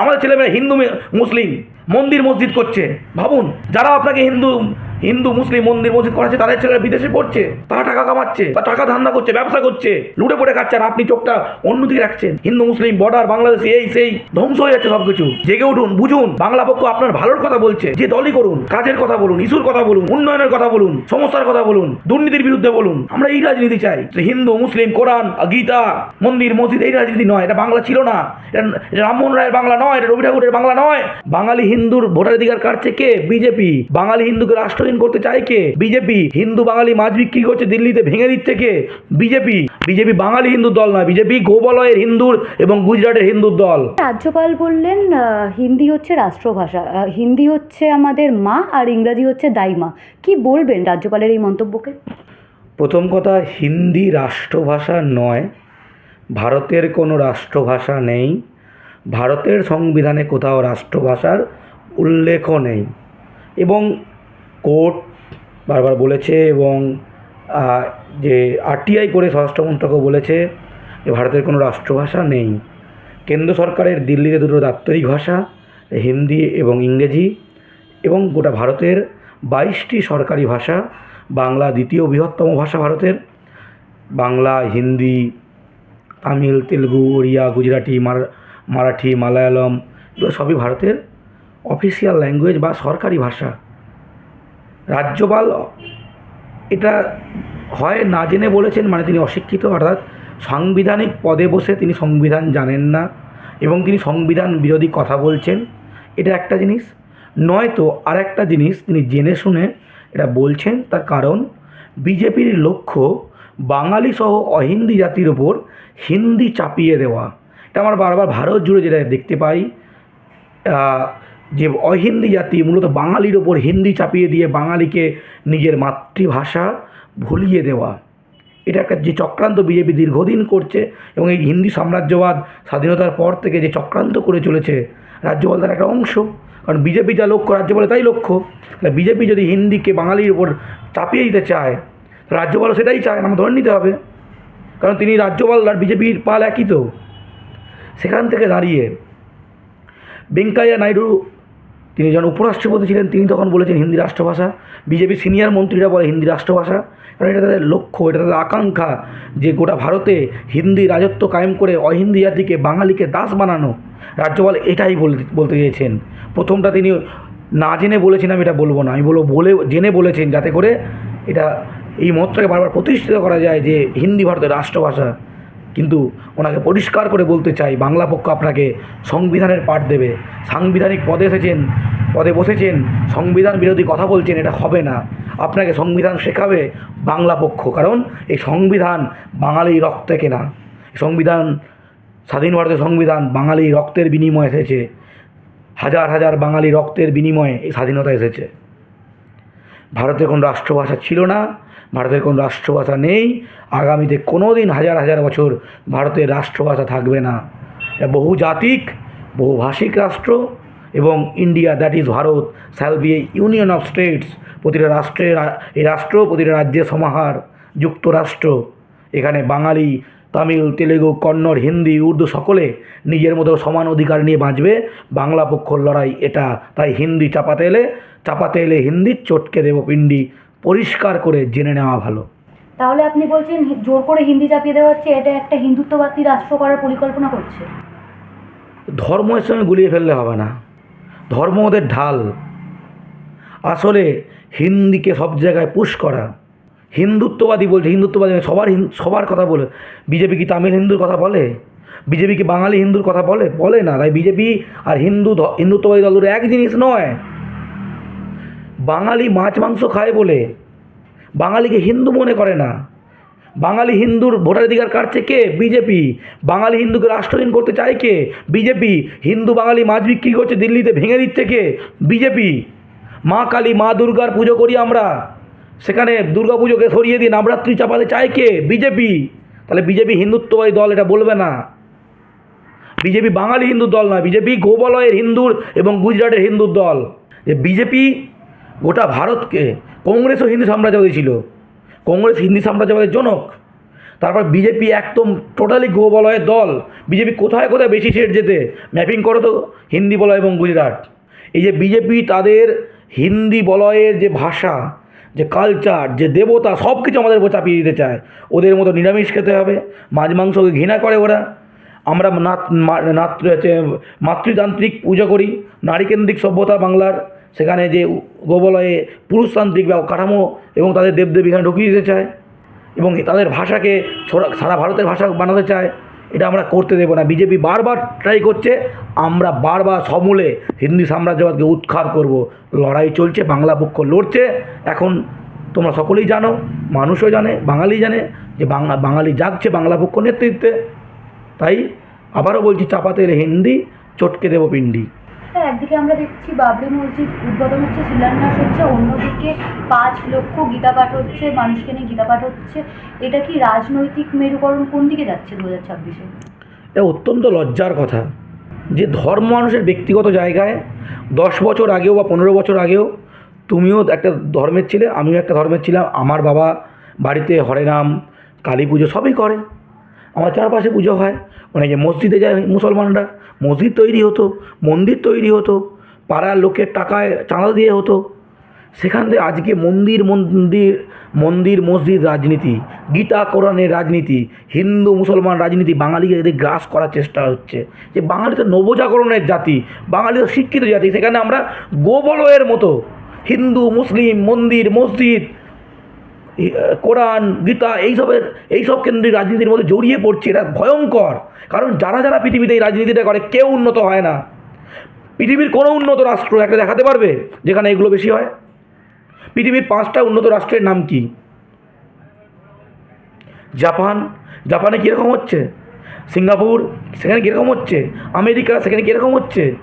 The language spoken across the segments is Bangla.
আমাদের ছেলেমেয়েরা হিন্দু মুসলিম মন্দির মসজিদ করছে। ভাবুন যারা আপনাকে হিন্দু হিন্দু, মুসলিম মন্দির মসজিদ করাচ্ছে, তাদের ছেলেরা বিদেশে পড়ছে, তারা টাকা কামাচ্ছে বা টাকা ধান্দা করছে, ব্যবসা করছে, লুটে পড়ে খাচ্ছে, আর আপনি চোখটা অন্যদিকে রাখছেন। হিন্দু, মুসলিম বর্ডার বাংলাদেশ, এই, সেই, ধ্বংস হয়ে যাচ্ছে সবকিছু। জেগে উঠুন, বুঝুন, বাংলা পক্ষ আপনার ভালোর কথা বলছে, যে দলই করুন, কাজের কথা বলুন, ইস্যুর কথা বলুন, উন্নয়নের কথা বলুন, সমস্যার কথা বলুন, দুর্নীতির বিরুদ্ধে বলুন, আমরা এই রাজনীতি চাই। হিন্দু, মুসলিম, কোরআন, গীতা, মন্দির, মসজিদ, এই রাজনীতি নয়, এটা বাংলা ছিল না। এটা রামমোহন রায়ের বাংলা নয়, এটা রবি ঠাকুরের বাংলা নয়। বাঙালি হিন্দুর ভোটাধিকার কাটছে কে? বিজেপি। বাঙালি হিন্দুকে রাষ্ট্রহীন করতে চায় কে? বিজেপি। হিন্দু বাঙালি মাছ বিক্রি করছে দিল্লিতে ভেঙে দিচ্ছে কে? বিজেপি। বিজেপি বাঙালি হিন্দুর দল নয় বিজেপি গোবলয়ের হিন্দুর এবং গুজরাটের হিন্দুর দল। রাজ্যপাল বললেন হিন্দি হচ্ছে রাষ্ট্রভাষা হিন্দি হচ্ছে আমাদের মা আর ইংরাজি হচ্ছে দাইমা। কি বলবেন রাজ্যপালের এই মন্তব্যকে? প্রথম কথা হিন্দি রাষ্ট্রভাষা নয় ভারতের কোনো রাষ্ট্রভাষা নেই ভারতের সংবিধানে কোথাও রাষ্ট্রভাষার উল্লেখও নেই। এবং কোর্ট বারবার বলেছে এবং যে আরটিআই করে স্বরাষ্ট্রমন্ত্রকও বলেছে যে ভারতের কোনো রাষ্ট্রভাষা নেই। কেন্দ্র সরকারের দিল্লিতে দুটো দাপ্তরিক ভাষা, হিন্দি এবং ইংরেজি এবং গোটা ভারতের বাইশটি সরকারি ভাষা, বাংলা দ্বিতীয় বৃহত্তম ভাষা ভারতের। বাংলা, হিন্দি, তামিল, তেলুগু, ওড়িয়া, গুজরাটি মারাঠি, মালায়ালম, এগুলো সবই ভারতের অফিসিয়াল ল্যাঙ্গুয়েজ বা সরকারি ভাষা। রাজ্যপাল, এটা হয় না জেনে বলেছেন মানে তিনি অশিক্ষিত, অর্থাৎ সাংবিধানিক পদে বসে তিনি সংবিধান জানেন না এবং তিনি সংবিধান বিরোধী কথা বলছেন। এটা একটা জিনিস। নয়তো আর একটা জিনিস তিনি জেনে শুনে এটা বলছেন, তার কারণ বিজেপির লক্ষ্য বাঙালি সহ অহিন্দি জাতির ওপর হিন্দি চাপিয়ে দেওয়া। এটা আমার বারবার ভারত জুড়ে যেটা দেখতে পাই। যে অহিন্দি জাতি, মূলত বাঙালির ওপর হিন্দি চাপিয়ে দিয়ে বাঙালিকে নিজের মাতৃভাষা ভুলিয়ে দেওয়া। এটা একটা যে চক্রান্ত বিজেপি দীর্ঘদিন করছে এবং এই হিন্দি সাম্রাজ্যবাদ স্বাধীনতার পর থেকে যে চক্রান্ত করে চলেছে, রাজ্যপাল তার একটা অংশ। কারণ বিজেপি যা লক্ষ্য রাজ্যপালে তাই লক্ষ্য। তাহলে বিজেপি যদি হিন্দিকে বাঙালির ওপর চাপিয়ে দিতে চায় রাজ্যপালও সেটাই চায় আমরা ধরে নিতে হবে। কারণ তিনি রাজ্যপাল আর বিজেপির পাল একই তো। সেখান থেকে দাঁড়িয়ে ভেঙ্কাইয়া নাইডু তিনি যখন উপরাষ্ট্রপতি ছিলেন, তিনি তখন বলেছেন হিন্দি রাষ্ট্রভাষা। বিজেপি সিনিয়র মন্ত্রীরা বলে হিন্দি রাষ্ট্রভাষা। কারণ এটা তাদের লক্ষ্য, এটা তাদের আকাঙ্ক্ষা যে গোটা ভারতে হিন্দি রাজত্ব কায়েম করে অহিন্দি জাতিকে, বাঙালিকে দাস বানানো। রাজ্যপাল এটাই বলতে চেয়েছেন। প্রথমটা তিনি না জেনে বলেছেন, আমি এটা বলব না। আমি বলব বলে, জেনে বলেছেন যাতে করে এটা এই মতটাকে বারবার প্রতিষ্ঠিত করা যায় যে হিন্দি ভারতের রাষ্ট্রভাষা কিন্তু ওনাকে পরিষ্কার করে বলতে চাই, বাংলা পক্ষ আপনাকে সংবিধানের পাঠ দেবে। সাংবিধানিক পদে এসেছেন, পদে বসেছেন, সংবিধান বিরোধী কথা বলছেন, এটা হবে না। আপনাকে সংবিধান শেখাবে বাংলা পক্ষ, কারণ এই সংবিধান বাঙালি রক্তে কেনা। সংবিধান, স্বাধীন ভারতের সংবিধান বাঙালি রক্তের বিনিময়ে এসেছে। হাজার হাজার বাঙালি রক্তের বিনিময়ে এই স্বাধীনতা এসেছে। ভারতে কোনো রাষ্ট্রভাষা ছিল না ভারতের কোনো রাষ্ট্রভাষা নেই। আগামীতে কোনো দিন হাজার হাজার বছর ভারতের রাষ্ট্রভাষা থাকবে না। বহুজাতিক, বহুভাষিক রাষ্ট্র এবং India, that is Bharat, shall be a union of states, প্রতিটা রাষ্ট্রের এই রাষ্ট্র, প্রতিটা রাজ্যের সমাহার, যুক্তরাষ্ট্র, এখানে বাঙালি, তামিল, তেলেগু, কন্নড়, হিন্দি, উর্দু সকলে নিজের মতো সমান অধিকার নিয়ে বাঁচবে। বাংলা পক্ষর লড়াই এটা। তাই হিন্দি চাপাতে এলে চাপাতে এলে হিন্দি চটকে দেব পিন্ডি। পরিষ্কার করে জেনে নেওয়া ভালো। তাহলে আপনি বলছেন জোর করে হিন্দি চাপিয়ে দেওয়া হচ্ছে এটা একটা হিন্দুত্ববাদী রাষ্ট্র করার পরিকল্পনা করছে। ধর্মের সঙ্গে গুলিয়ে ফেললে হবে না। ধর্ম ওদের ঢাল। আসলে হিন্দিকে সব জায়গায় পুশ করা। হিন্দুত্ববাদী বলছে হিন্দুত্ববাদী সবার সবার কথা বলে। বিজেপি কি তামিল হিন্দুর কথা বলে? বিজেপি কি বাঙালি হিন্দুর কথা বলে? বলে না। তাই বিজেপি আর হিন্দু হিন্দুত্ববাদী দল এক জিনিস নয় বাঙালি মাছ মাংস খায় বলে বাঙালিকে হিন্দু মনে করে না। বাঙালি হিন্দুর ভোটাধিকার কাটছে কে? বিজেপি। বাঙালি হিন্দুকে রাষ্ট্রহীন করতে চায় কে? বিজেপি। হিন্দু বাঙালি মাছ বিক্রি করছে দিল্লিতে ভেঙে দিচ্ছে কে? বিজেপি। মা কালী, মা দুর্গার পুজো করি আমরা। সেখানে দুর্গা পুজোকে সরিয়ে দিয়ে নবরাত্রি চাপাতে চায় কে? বিজেপি। তাহলে বিজেপি হিন্দুত্ববাদী দল এটা বলবে না। বিজেপি বাঙালি হিন্দু দল নয়, বিজেপি গোবলয়ের হিন্দুর এবং গুজরাটের হিন্দুর দল। যে বিজেপি গোটা ভারতকে কংগ্রেসও হিন্দু সাম্রাজ্যবাদী ছিল। কংগ্রেস হিন্দি সাম্রাজ্যবাদের জনক। তারপর বিজেপি একদম টোটালি গো বলয়ের দল। বিজেপি কোথায় কোথায় বেশি সিট যেতে ম্যাপিং করো তো, হিন্দি বলয় এবং গুজরাট। এই যে বিজেপি, তাদের হিন্দি বলয়ের যে ভাষা, যে কালচার যে দেবতা সব কিছু আমাদের উপর চাপিয়ে দিতে চায়। ওদের মতো নিরামিষ খেতে হবে, মাছ মাংসকে ঘৃণা করে ওরা। আমরা মাতৃতান্ত্রিক পুজো করি, নারীকেন্দ্রিক সভ্যতা বাংলার। সেখানে যে গোবলয়ে পুরুষতান্ত্রিক বা কাঠামো এবং তাদের দেবদেবী এখানে ঢুকিয়ে দিতে চায় এবং তাদের ভাষাকে সোরা- ভারতের ভাষা বানাতে চায়, এটা আমরা করতে দেবো না। বিজেপি বারবার ট্রাই করছে, আমরা বারবার সমূলে হিন্দি সাম্রাজ্যবাদকে উৎখাত করব। লড়াই চলছে, বাংলা পক্ষ লড়ছে। এখন তোমরা সকলেই জানো, মানুষও জানে বাঙালি জানে যে বাংলা, বাঙালি জাগছে বাংলা পক্ষ নেতৃত্বে। তাই আবারও বলছি, চাপাতে হিন্দি, চটকে দেবো পিন্ডি। হ্যাঁ একদিকে আমরা দেখছি বাবরি মসজিদ উদ্বোধন হচ্ছে, শিলান্যাস হচ্ছে, অন্যদিকে পাঁচ লক্ষ গীতা পাঠ হচ্ছে, মানুষকে নিয়ে গীতা পাঠ হচ্ছে। এটা কি রাজনৈতিক মেরুকরণ কোন দিকে যাচ্ছে দু হাজার ছাব্বিশে? এটা অত্যন্ত লজ্জার কথা যে ধর্ম মানুষের ব্যক্তিগত জায়গায় দশ বছর আগেও বা পনেরো বছর আগেও তুমিও একটা ধর্মের ছিলে, আমিও একটা ধর্মের ছিলাম, আমার বাবা বাড়িতে হরে হরেনাম, কালী পুজো সবই করে। আমার চারপাশে পুজো হয়। অনেকে মসজিদে যায় মুসলমানরা, মসজিদ তৈরি হতো, মন্দির তৈরি হতো, পাড়ার লোকের টাকায় চাঁদা দিয়ে হতো। সেখান থেকে আজকে মন্দির মন্দির মন্দির, মসজিদ রাজনীতি গীতা কোরআনের রাজনীতি, হিন্দু, মুসলমান রাজনীতি বাঙালিকে এদের গ্রাস করার চেষ্টা হচ্ছে, যে বাঙালি তো নবজাগরণের জাতি, বাঙালি তো শিক্ষিত জাতি, সেখানে আমরা গোবলয়ের মতো, হিন্দু, মুসলিম, মন্দির, মসজিদ কোরআন, গীতা, এইসবের, এইসব কেন্দ্রিক রাজনীতির মধ্যে জড়িয়ে পড়ছে, এটা ভয়ঙ্কর। কারণ যারা যারা পৃথিবীতে এই রাজনীতিটা করে, কেউ উন্নত হয় না। পৃথিবীর কোনো উন্নত রাষ্ট্র একটা দেখাতে পারবে, যেখানে এগুলো বেশি হয়? পৃথিবীর পাঁচটা উন্নত রাষ্ট্রের নাম কি? জাপান। জাপানে কীরকম হচ্ছে? সিঙ্গাপুর, সেখানে কীরকম হচ্ছে? আমেরিকা, সেখানে কীরকম হচ্ছে?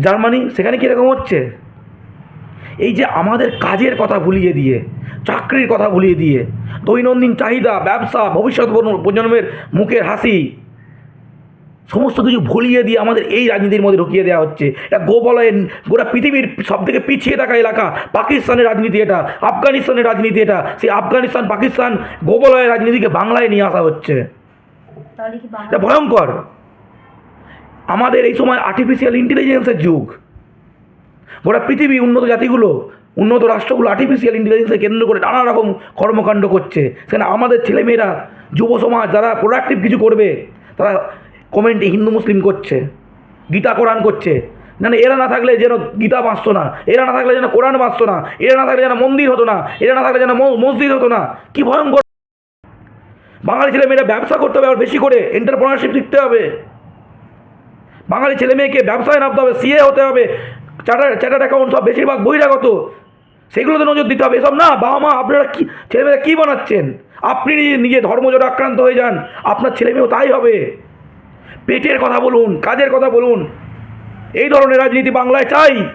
জার্মানি, সেখানে কীরকম হচ্ছে? এই যে আমাদের কাজের কথা ভুলিয়ে দিয়ে চাকরির কথা ভুলিয়ে দিয়ে দৈনন্দিন চাহিদা ব্যবসা ভবিষ্যৎ প্রজন্মের মুখের হাসি সমস্ত কিছু ভুলিয়ে দিয়ে আমাদের এই রাজনীতির মধ্যে ঢুকিয়ে দেওয়া হচ্ছে। এটা গোবলয়ের গোটা পৃথিবীর সব থেকে পিছিয়ে থাকা এলাকা পাকিস্তানের রাজনীতি এটা আফগানিস্তানের রাজনীতি এটা সেই আফগানিস্তান পাকিস্তান গোবলয়ের রাজনীতিকে বাংলায় নিয়ে আসা হচ্ছে। এটা ভয়ঙ্কর। আমাদের এই সময় আর্টিফিশিয়াল ইন্টেলিজেন্সের যুগ। গোটা পৃথিবী উন্নত জাতিগুলো, উন্নত রাষ্ট্রগুলো আর্টিফিশিয়াল ইন্টেলিজেন্সকে কেন্দ্র করে নানা রকম কর্মকাণ্ড করছে। সেখানে আমাদের ছেলেমেয়েরা, যুব সমাজ যারা প্রোডাক্টিভ কিছু করবে, তারা কমেন্টে হিন্দু, মুসলিম করছে, গীতা, কোরআন করছে। না না এরা না থাকলে যেন গীতা বাঁচতো না, এরা না থাকলে যেন কোরআন বাঁচতো না, এরা না থাকলে যেন মন্দির হতো না, এরা না থাকলে যেন মসজিদ হতো না। কি ভয়ঙ্কর! বাঙালি ছেলে মেয়েরা ব্যবসা করতে হবে আবার বেশি করে এন্টারপ্রেনারশিপ শিখতে হবে। বাঙালি ছেলে মেয়েকে ব্যবসায় নামতে হবে সিএ হতে হবে। চার্টার চার্টার অ্যাকাউন্ট সব বেশিরভাগ বহিরাগত? সেগুলোতে নজর দিতে হবে। এসব না, বাবা মা, আপনারা কী, ছেলেমেয়েরা কী বানাচ্ছেন? আপনি নিজে ধর্মজোট আক্রান্ত হয়ে যান। আপনার ছেলেমেয়েও তাই হবে। পেটের কথা বলুন, কাজের কথা বলুন। এই ধরনের রাজনীতি বাংলায় চাই।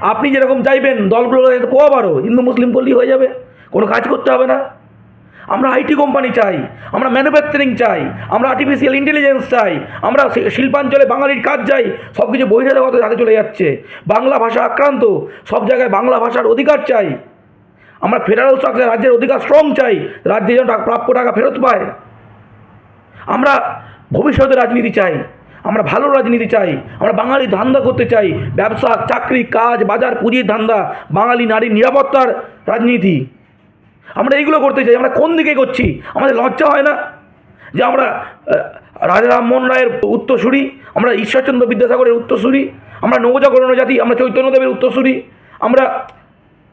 আপনি যেরকম চাইবেন দলগুলো পোয়াবারও হিন্দু, মুসলিম করলেই হয়ে যাবে। কোনো কাজ করতে হবে না। আমরা আইটি কোম্পানি চাই, আমরা ম্যানুফ্যাকচারিং চাই, আমরা আর্টিফিশিয়াল ইন্টেলিজেন্স চাই, আমরা শিল্পাঞ্চলে বাঙালির কাজ চাই সব কিছু বহিরাগত হাতে চলে যাচ্ছে। বাংলা ভাষা আক্রান্ত, সব জায়গায় বাংলা ভাষার অধিকার চাই। আমরা ফেডারেল স্ট্রাকচার রাজ্যের অধিকার স্ট্রং চাই, রাজ্যে যেন প্রাপ্য টাকা ফেরত পায়। আমরা ভবিষ্যতে রাজনীতি চাই, আমরা ভালো রাজনীতি চাই, আমরা বাঙালি ধান্দা করতে চাই, ব্যবসা, চাকরি, কাজ, বাজার, পুঁজির ধান্দা, বাঙালি নারীর নিরাপত্তার রাজনীতি। আমরা এইগুলো করতে চাই, আমরা কোন দিকে করছি আমাদের লজ্জা হয় না? যে আমরা রাজা রামমোহন রায়ের উত্তরসূরি, আমরা ঈশ্বরচন্দ্র বিদ্যাসাগরের উত্তরসূরি, আমরা নবজাগরণ জাতি, আমরা চৈতন্যদেবের উত্তরসূরি, আমরা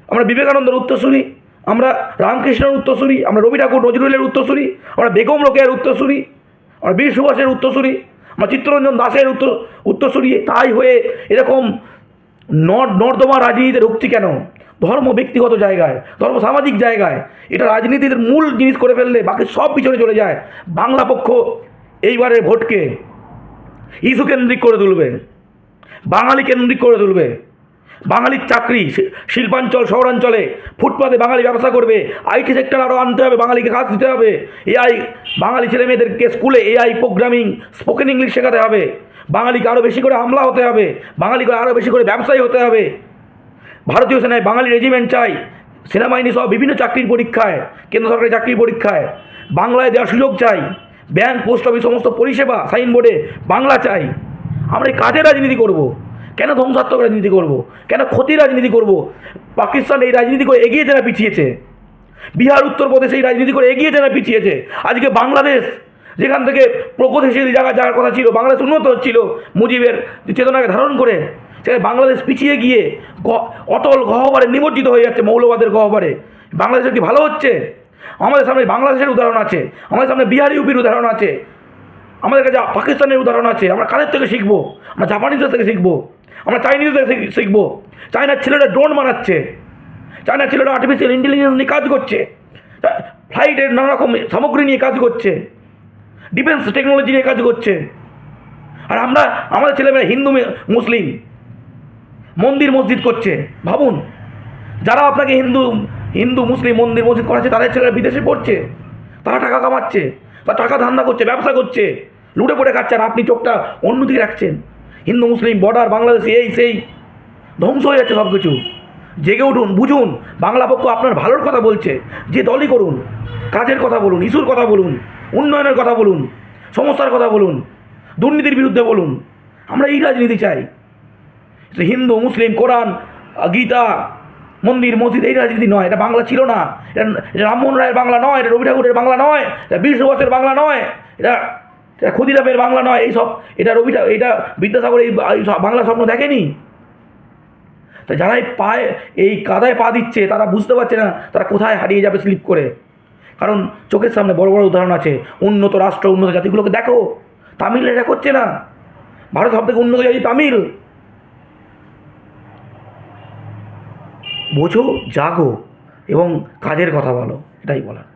আমরা বিবেকানন্দের উত্তরসূরি, আমরা রামকৃষ্ণের উত্তরসূরি, আমরা রবি ঠাকুর নজরুলের উত্তরসূরি, আমরা বেগম রোকেয়ার উত্তরসূরি, আমরা বীর সুভাষের উত্তরসূরি, আমরা চিত্তরঞ্জন দাসের উত্তর, উত্তরসূরি, তাই হয়ে এরকম নর্দমা রাজনীতিতে ঢুকছি কেন? ধর্ম ব্যক্তিগত জায়গায়, ধর্ম সামাজিক জায়গায়। এটা রাজনীতির মূল জিনিস করে ফেললে বাকি সব পিছনে চলে যায়। বাংলা পক্ষ এইবারের ভোটকে ইস্যু কেন্দ্রিক করে তুলবে, বাঙালি কেন্দ্রিক করে তুলবে। বাঙালির চাকরি শিল্পাঞ্চল, শহরাঞ্চলে ফুটপাতে বাঙালি ব্যবসা করবে আইটি সেক্টর আরও আনতে হবে, বাঙালিকে কাজ দিতে হবে। এআই বাঙালি ছেলে মেয়েদেরকে স্কুলে এআই প্রোগ্রামিং স্পোকেন ইংলিশ শেখাতে হবে। বাঙালিকে আরও বেশি করে আমলা হতে হবে, বাঙালিকে আরও বেশি করে ব্যবসায়ী হতে হবে ভারতীয় সেনায় বাঙালি রেজিমেন্ট চাই সেনাবাহিনী সহ বিভিন্ন চাকরির পরীক্ষায়, কেন্দ্র সরকারি চাকরির পরীক্ষায়, বাংলায় দেওয়ার সুযোগ চাই, ব্যাংক, পোস্ট অফিস, সমস্ত পরিষেবা সাইনবোর্ডে বাংলা চাই আমরা এই কাজের রাজনীতি করব। কেন ধ্বংসাত্মক রাজনীতি করব। কেন ক্ষতির রাজনীতি করব। পাকিস্তান এই রাজনীতি করে এগিয়েছে না পিছিয়েছে, বিহার, উত্তরপ্রদেশ এই রাজনীতি করে এগিয়েছে না পিছিয়েছে, আজকে বাংলাদেশ যেখান থেকে প্রগতিশীল জায়গা যাওয়ার কথা ছিল, বাংলাদেশ উন্নত হচ্ছিল মুজিবের চেতনাকে ধারণ করে, সেখানে বাংলাদেশ পিছিয়ে গিয়ে অটল গহ্বরে নিমজ্জিত হয়ে যাচ্ছে মৌলবাদের গহ্বরে। বাংলাদেশের কি ভালো হচ্ছে? আমাদের সামনে বাংলাদেশের উদাহরণ আছে, আমাদের সামনে বিহার ইউপির উদাহরণ আছে, আমাদের কাছে পাকিস্তানের উদাহরণ আছে, আমরা কাদের থেকে শিখব? আমরা জাপানিজদের থেকে শিখব? আমরা চাইনিজদের থেকে শিখ- শিখব? চায়নার ছেলেরা ড্রোন বানাচ্ছে। চায়নার ছেলেরা আর্টিফিশিয়াল ইন্টেলিজেন্স নিয়ে কাজ করছে। ফ্লাইটের নানা রকম সামগ্রী নিয়ে কাজ করছে। ডিফেন্স টেকনোলজি নিয়ে কাজ করছে। আর আমরা, আমাদের ছেলেমেয়েরা হিন্দু মুসলিম। মন্দির মসজিদ করছে। ভাবুন, যারা আপনাকে হিন্দু হিন্দু, মুসলিম মন্দির মসজিদ করাচ্ছে, তাদের ছেলেরা বিদেশে পড়ছে। তারা টাকা কামাচ্ছে, তারা টাকা ধান্দা করছে, ব্যবসা করছে। লুটে পড়ে খাচ্ছে, আর আপনি চোখটা অন্যদিকে রাখছেন। হিন্দু, মুসলিম বর্ডার বাংলাদেশ, এই, সেই। ধ্বংস হয়ে যাচ্ছে সব কিছু জেগে উঠুন, বুঝুন, বাংলা পক্ষ আপনার ভালোর কথা বলছে। যে দলই করুন, কাজের কথা বলুন, ইস্যুর কথা বলুন। উন্নয়নের কথা বলুন, সমস্যার কথা বলুন, দুর্নীতির বিরুদ্ধে বলুন, আমরা এই রাজনীতি চাই। হিন্দু, মুসলিম, কোরআন, গীতা, মন্দির, মসজিদ, এই রাজনীতি নয়, এটা বাংলা ছিল না। এটা রামমোহন রায়ের বাংলা নয়, এটা রবি ঠাকুরের বাংলা নয়, এটা বীর সুভাষের বাংলা নয়, এটা এটা ক্ষুদিরামের বাংলা নয় এইসব এটা রবি এটা বিদ্যাসাগর এই বাংলা স্বপ্ন দেখেনি? তা যারা এই পায়ে, এই কাদায় পা দিচ্ছে, তারা বুঝতে পারছে না, তারা কোথায় হারিয়ে যাবে স্লিপ করে। কারণ চোখের সামনে বড় বড় উদাহরণ আছে, উন্নত রাষ্ট্র, উন্নত জাতিগুলোকে দেখো। তামিল এটা করছে না। ভারত সব থেকে উন্নত জাতি তামিল। বোঝো, জাগো এবং কাজের কথা বলো, এটাই বলার।